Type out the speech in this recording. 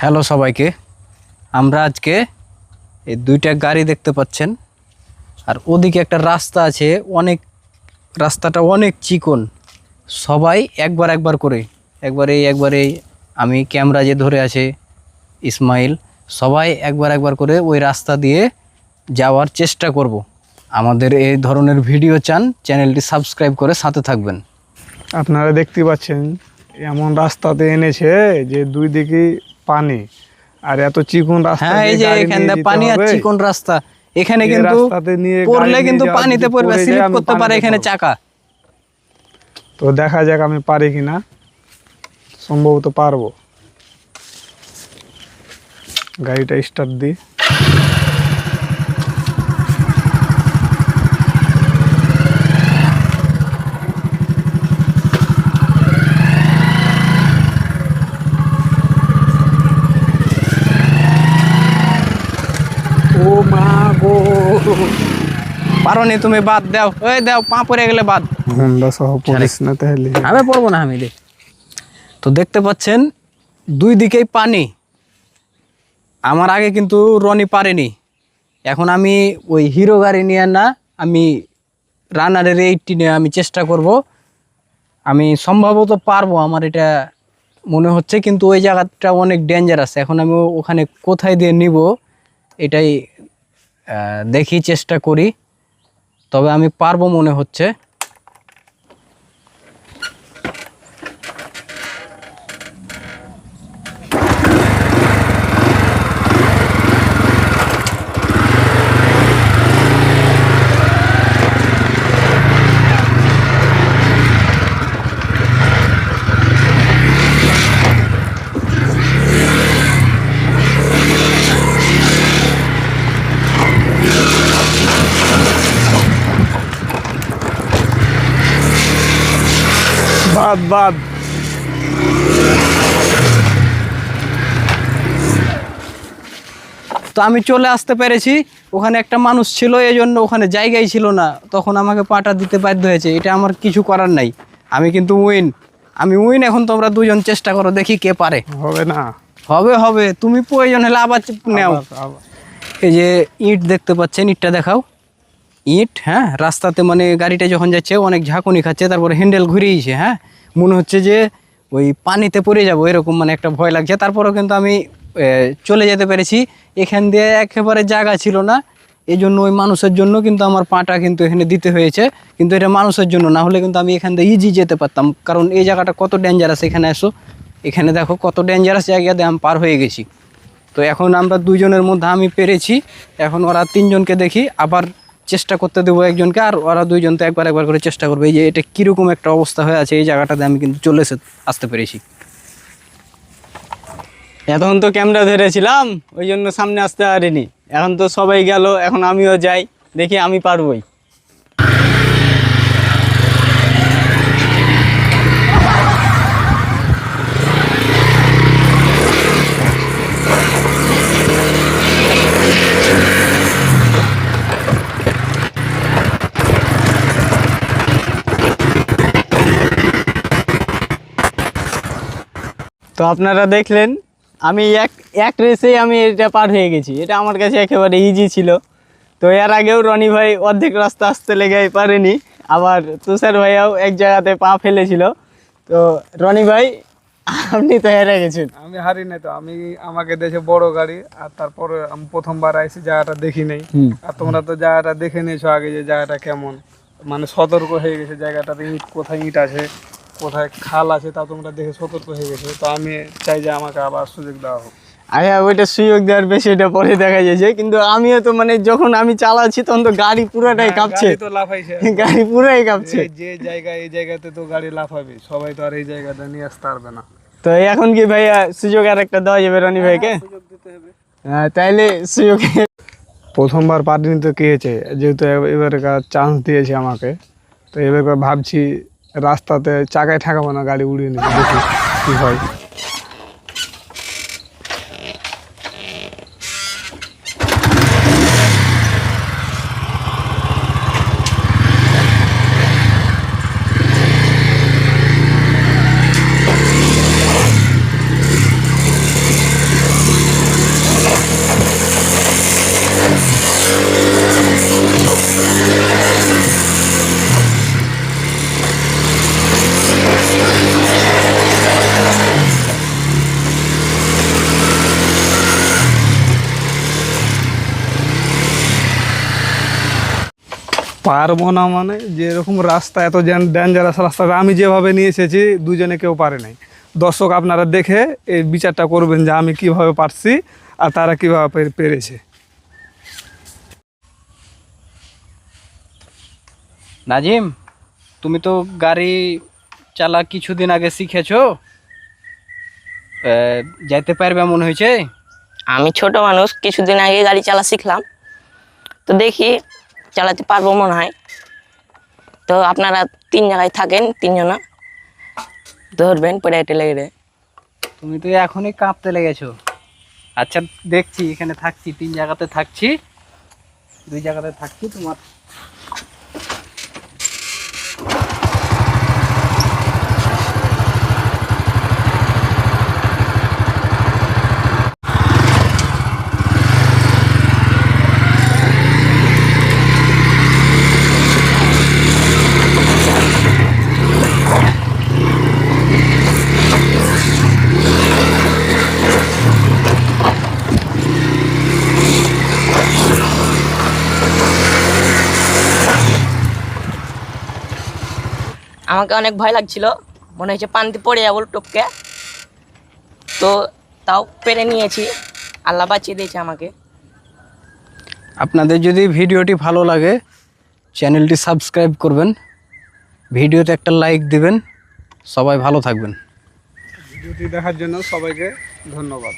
Hello সবাইকে। আমরা আজকে এই দুইটা গাড়ি দেখতে পাচ্ছেন। আর ওদিকে একটা রাস্তা আছে, অনেক, রাস্তাটা অনেক চিকন। সবাই একবার একবার করে, একবার একবার, আমি ক্যামেরা যে ধরে আছে, ইসমাইল, সবাই একবার একবার করে ওই রাস্তা দিয়ে যাওয়ার চেষ্টা করব। আমাদের এই ধরনের ভিডিও চান, চ্যানেলটি সাবস্ক্রাইব করে সাথে থাকবেন। আপনারা দেখতে পাচ্ছেন, এমন রাস্তাতে এনেছে যে দুই দিকে পানি। আর এত চিকন রাস্তা হ্যাঁ এই যে এখান পানি আর চিকন রাস্তা। এখানে কিন্তু পড়লে কিন্তু পানিতে পড়বে স্লিপ করতে পারে এখানে চাকা। তো দেখা যাক আমি পারি কিনা। সম্ভবত পারব। গাড়িটা স্টার্ট দিই ও মা গো পারো নি তুমি বাদ দাও। ওই দাও পা পড়ে গেলে বাদ। হুন্ডা সহ পড়িস না তাহলে। আমি পড়ব না আমি দেখ তো দেখতে পাচ্ছেন দুই দিকেই পানি। আমার আগে কিন্তু রনি পারেনি। এখন আমি ওই হিরো গাড়ি নিয়ে না আমি রানারের এইটটি নিয়ে আমি চেষ্টা করব। আমি সম্ভবত পারব আমার এটা মনে হচ্ছে কিন্তু ওই জায়গাটা অনেক ডেঞ্জারাস এখন আমি ওখানে কোথায় দিয়ে নিব এটাই দেখি চেষ্টা করি। তবে আমি পারব মনে হচ্ছে। বাদ বাদ। তো আমি চলে আসতে পেরেছি। ওখানে একটা মানুষ ছিল এই জন্য ওখানে জায়গাই ছিল না। তখন আমাকে পাটা দিতে বাধ্য হয়েছে। এটা আমার কিছু করার নাই। আমি কিন্তু উইন। আমি উইন এখন তোমরা দুজন চেষ্টা করো দেখি কে পারে। হবে না। হবে হবে। তুমি প্রয়োজন হলে আবার নেও। এই যে ইট দেখতে পাচ্ছেন ইটটা দেখাও। ইট হ্যাঁ? রাস্তাতে মানে গাড়িটা যখন যাচ্ছে অনেক ঝাঁকুনি খাচ্ছে তারপরে হ্যান্ডেল ঘুরিয়েছে হ্যাঁ? মনে হচ্ছে যে ওই পানিতে পড়ে যাব, এরকম মানে একটা ভয় লাগছে। তারপরেও কিন্তু আমি চলে যেতে পেরেছি। এখান দিয়ে একেবারে জায়গা ছিল না। এই জন্য ওই মানুষের জন্য কিন্তু আমার পাটা কিন্তু এখানে দিতে হয়েছে। কিন্তু এটা মানুষের জন্য, না হলে কিন্তু আমি এখান দিয়ে ইজি যেতে পারতাম। কারণ এই জায়গাটা কত ডেঞ্জারাস এখানে এসো। এখানে দেখো কত ডেঞ্জারাস জায়গাতে আমি পার হয়ে গেছি। তো এখন আমরা দুজনের মধ্যে আমি পেরেছি। এখন ওরা তিনজনকে দেখি, আবার চেষ্টা করতে দেবো একজনকে, আর ওরা দুইজন তো একবার একবার করে চেষ্টা করবে। এই যে এটা কীরকম একটা অবস্থা হয়ে আছে, এই জায়গাটাতে আমি কিন্তু চলে এসে আসতে পেরেছি। এখন তো ক্যামেরা ধরেছিলাম, ওই জন্য সামনে আসতে পারিনি। এখন তো সবাই গেল, এখন আমিও যাই, দেখি আমি পারবই। তো আপনারা দেখলেন আমি এক এক রেসেই আমি এটা পার হয়ে গেছি। এটা আমার কাছে একেবারে ইজি ছিল। তো এর আগেও রনি ভাই অর্ধেক রাস্তা আসতে লেগে পারেনি। আবার তুষার ভাইয়াও এক জায়গাতে পা ফেলেছিল। তো রনি ভাই আপনি তো হেরে গেছেন। আমি হারি নাই তো আমি আমাকে দেখে বড় গাড়ি আর তারপরে আমি প্রথমবার আইসি জায়গাটা দেখি নাই। আর তোমরা তো জায়গাটা দেখে নিয়েছো আগে যে জায়গাটা কেমন। মানে সতর্ক হয়ে গেছে জায়গাটাতে ইট কোথায় ইট আছে। কোথায় খাল আছে তা তোমরা দেখে সতর্ক হয়ে গেছে। তো আমি চাই যে আমাকে আবার সুযোগ দেওয়া হোক। আচ্ছা ওইটা সুযোগ দেওয়ার বেশি এটা পরে দেখা যাচ্ছে। কিন্তু আমিও তো মানে যখন আমি চালাচ্ছি তখন তো গাড়ি পুরোটাই কাঁপছে। গাড়ি তো লাফাইছে। গাড়ি পুরোই কাঁপছে। যে- জায়গায় এই জায়গাতে তো গাড়ি লাফাবে। সবাই তো আর এই জায়গাটা নিয়ে আসতে পারবে না। তো এখন কি ভাইয়া সুযোগ আর একটা দেওয়া যাবে রনি ভাইকে? হ্যাঁ, তাইলে সুযোগ প্রথমবার পারিনি তো কি হয়েছে? যেহেতু এবারে চান্স দিয়েছে আমাকে। তো এবার ভাবছি রাস্তাতে চাকায় ঠেকাবো না গাড়ি উড়িয়ে নিবো দেখি কি হয়। পারব না মানে যেরকম রাস্তা এত ডেঞ্জারাস রাস্তাটা আমি যেভাবে নিয়ে এসেছি দুজনে কেউ পারে নাই। দর্শক আপনারা দেখে এই বিচারটা করবেন যে আমি কীভাবে পারছি আর তারা কীভাবে পেরেছে। নাজিম তুমি তো গাড়ি চালা কিছুদিন আগে শিখেছো? যাইতে পারবে মনে হয়েছে? আমি ছোট মানুষ কিছুদিন আগে গাড়ি চালা শিখলাম। তো দেখি চালাতে পারব মনে হয়। তো আপনারা তিন জায়গায় থাকেন, তিনজনা। ধরবেন পেড়াইটে লেগে তুমি তো এখনই কাঁপতে লেগেছো। আচ্ছা দেখছি, এখানে থাকছি, তিন জায়গাতে থাকছি। দুই জায়গাতে থাকছি তোমার। আমাকে অনেক ভয় লাগছিল। মনে হয়েছে পানিতে পড়ে যাব টপকে। তো তাও পেরে নিয়েছি। আল্লাহ বাঁচিয়ে দিয়েছে আমাকে। আপনাদের যদি ভিডিওটি ভালো লাগে চ্যানেলটি সাবস্ক্রাইব করবেন। ভিডিওতে একটা লাইক দিবেন। সবাই ভালো থাকবেন। ভিডিওটি দেখার জন্য সবাইকে ধন্যবাদ।